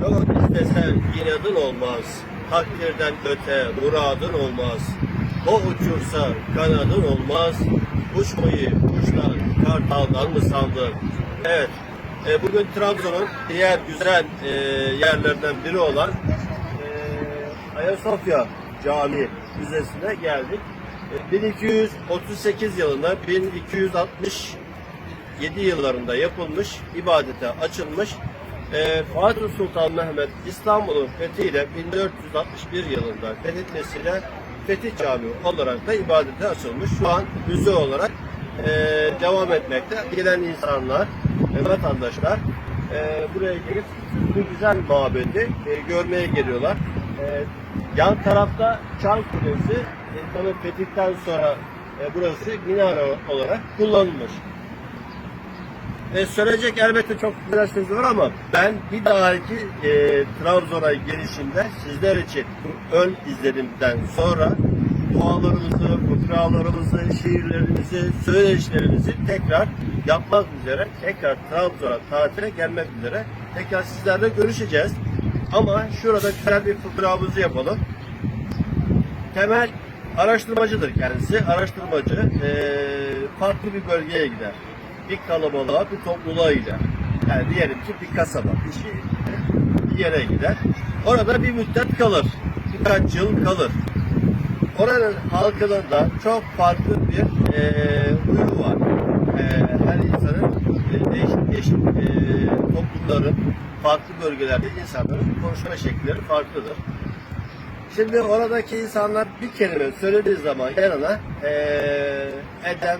Çok istesen inadın olmaz. Takdirden öte muradın olmaz. O uçursa kanadın olmaz. Uçmayı kuşlar kartaldan mı sandın? Evet. e, bugün Trabzon'un diğer güzel e, yerlerinden biri olan e, Ayasofya Camii Müzesi'ne geldik. E, 1238 yılında 1260 7 yıllarında yapılmış, ibadete açılmış. Ee, Fatih Sultan Mehmet İstanbul'un fethiyle 1461 yılında fethetmesiyle Fetih Camii olarak da ibadete açılmış. Şu an müze olarak e, devam etmekte. Gelen insanlar, e, vatandaşlar e, buraya gelip bu güzel mabedi e, görmeye geliyorlar. E, yan tarafta Çan Kulesi, e, tabii fetihten sonra e, burası minare olarak kullanılmış. E, söyleyecek elbette çok güzel sözü var ama ben bir dahaki e, Trabzon'a gelişimde sizler için ön izlenimden sonra dualarımızı, fıkralarımızı, şiirlerimizi, söyleşilerimizi tekrar yapmak üzere, tekrar Trabzon'a tatile gelmek üzere tekrar sizlerle görüşeceğiz. Ama şurada güzel bir fıkramızı yapalım. Temel araştırmacıdır kendisi. Araştırmacı e, farklı bir bölgeye gider. Bir kalabalığa, bir topluluğa gider. Yani diyelim ki bir kasaba, bir şehir, bir yere gider. Orada bir müddet kalır. Birkaç yıl kalır. Oranın halkının çok farklı bir e, huyu var. E, her insanın e, değişik değişik e, toplumların, farklı bölgelerde insanların konuşma şekilleri farklıdır. Şimdi oradaki insanlar bir kelime söylediği zaman yanına eee edem,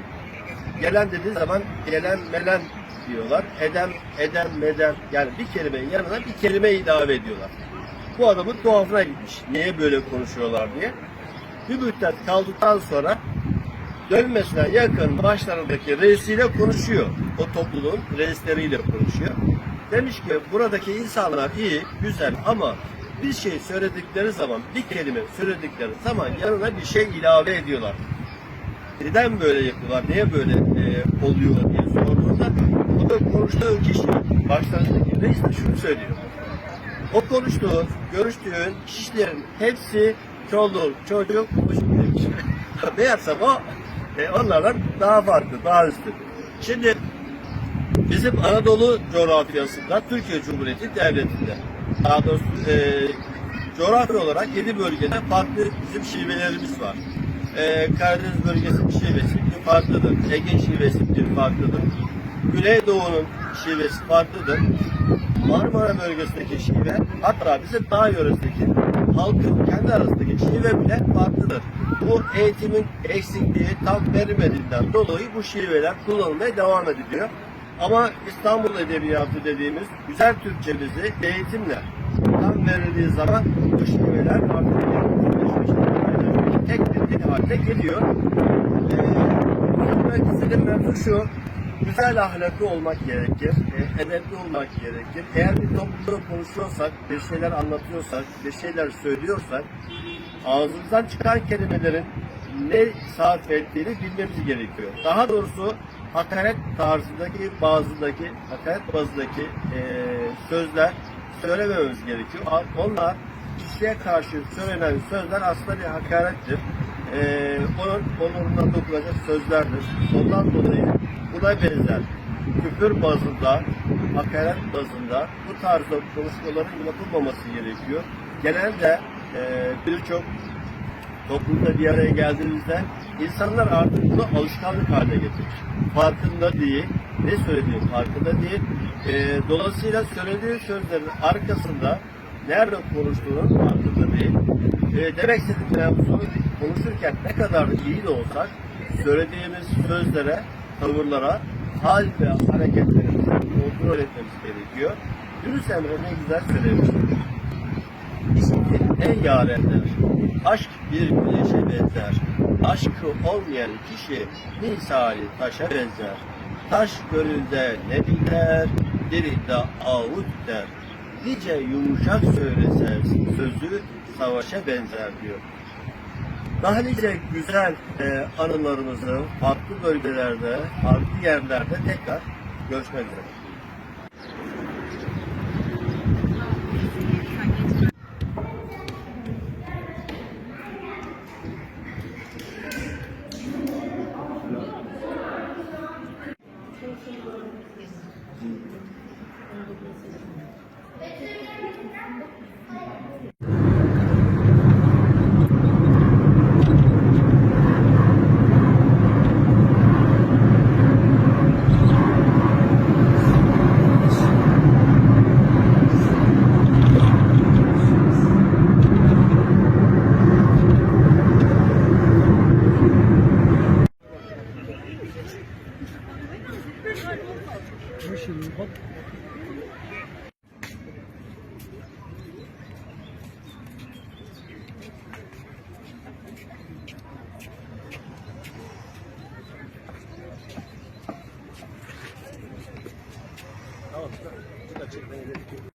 gelen dediği zaman gelen melen diyorlar. Edem, edem, medem yani bir kelimenin yanına bir kelime ilave ediyorlar. Bu adamın tuhafına gitmiş. Niye böyle konuşuyorlar diye. Bir müddet kaldıktan sonra dönmesine yakın başlarındaki reisiyle konuşuyor. O topluluğun reisleriyle konuşuyor. Demiş ki buradaki insanlar iyi, güzel ama bir şey söyledikleri zaman, bir kelime söyledikleri zaman yanına bir şey ilave ediyorlar. Neden böyle yapıyorlar, niye böyle e, oluyor diye sorduğunda o da konuştuğu kişi, başlarındaki reis de şunu söylüyor. O konuştuğun, görüştüğün kişilerin hepsi çoluk, çocuk, çocuk demiş. Meğersem o e, onlardan daha farklı, daha üstün. Şimdi bizim Anadolu coğrafyasında Türkiye Cumhuriyeti Devleti'nde daha doğrusu e, coğrafi olarak 7 bölgede farklı bizim şivelerimiz var. E, Karadeniz bölgesinin şivesi bir farklıdır. Ege şivesi bir farklıdır. Güneydoğu'nun şivesi farklıdır. Marmara bölgesindeki şive hatta bizim dağ yöresindeki halkın kendi arasındaki şive bile farklıdır. Bu eğitimin eksikliği tam verilmediğinden dolayı bu şiveler kullanılmaya devam ediliyor. Ama İstanbul Edebiyatı dediğimiz güzel Türkçemizi eğitimle tam verildiği zaman bu şiveler artık haline geliyor. Ee, istediğim mevzu şu, güzel ahlaklı olmak gerekir, e, edepli olmak gerekir. Eğer bir toplumda konuşuyorsak, bir şeyler anlatıyorsak, bir şeyler söylüyorsak, ağzımızdan çıkan kelimelerin ne sarf ettiğini bilmemiz gerekiyor. Daha doğrusu hakaret tarzındaki bazındaki hakaret bazındaki e, sözler söylemememiz gerekiyor. Onlar kişiye karşı söylenen sözler aslında bir hakarettir. E, onun onuruna dokunacak sözlerdir. Ondan dolayı buna benzer küfür bazında, hakaret bazında bu tarzda konuşmaların yapılmaması gerekiyor. Genelde e, birçok toplumda bir araya geldiğimizde insanlar artık bunu alışkanlık haline getirmiş. Farkında değil, ne söylediği farkında değil. Ee, dolayısıyla söylediği sözlerin arkasında nerede konuştuğunun farkında değil. Ee, demek istediğim mevzu konuşurken ne kadar iyi de olsak söylediğimiz sözlere, tavırlara, hal ve hareketlerimizi kontrol etmemiz gerekiyor. Yunus Emre ne güzel söylemiştir. İşte ey yarenler, aşk bir güneşe benzer. Aşkı olmayan kişi misali taşa benzer. Taş gönülde ne diler, dilinde ağut der. Nice yumuşak söylese sözü savaşa benzer diyor. Daha nice güzel e, anılarımızı farklı bölgelerde, farklı yerlerde tekrar görüşmek üzere.